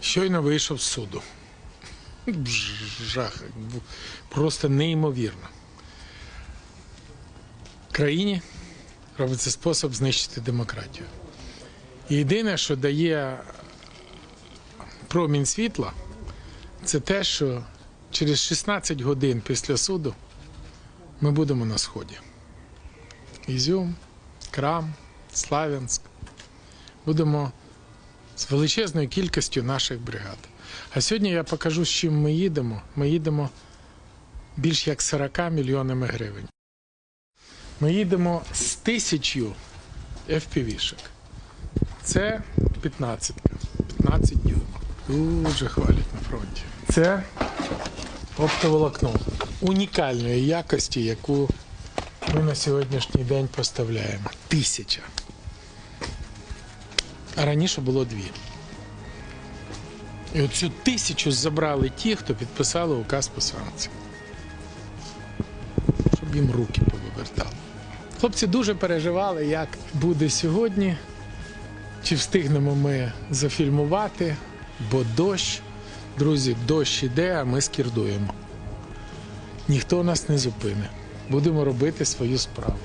Щойно вийшов з суду. Жах. Просто неймовірно. Країні робиться спосіб знищити демократію. І єдине, що дає промінь світла, це те, що через 16 годин після суду ми будемо на сході. Ізюм, Крам, Славянськ. Будемо з величезною кількістю наших бригад. А сьогодні я покажу, з чим ми їдемо. Ми їдемо більш як 40 мільйонами гривень. Ми їдемо з тисячю FPV-шок. Це 15. 15 дюймів. Дуже хвалять на фронті. Це оптоволокно унікальної якості, яку ми на сьогоднішній день поставляємо. Тисяча. А раніше було дві. І оцю тисячу забрали ті, хто підписали указ по санкціям. Щоб їм руки повивертали. Хлопці дуже переживали, як буде сьогодні, чи встигнемо ми зафільмувати, бо дощ, друзі, дощ іде, а ми скірдуємо. Ніхто нас не зупине. Будемо робити свою справу.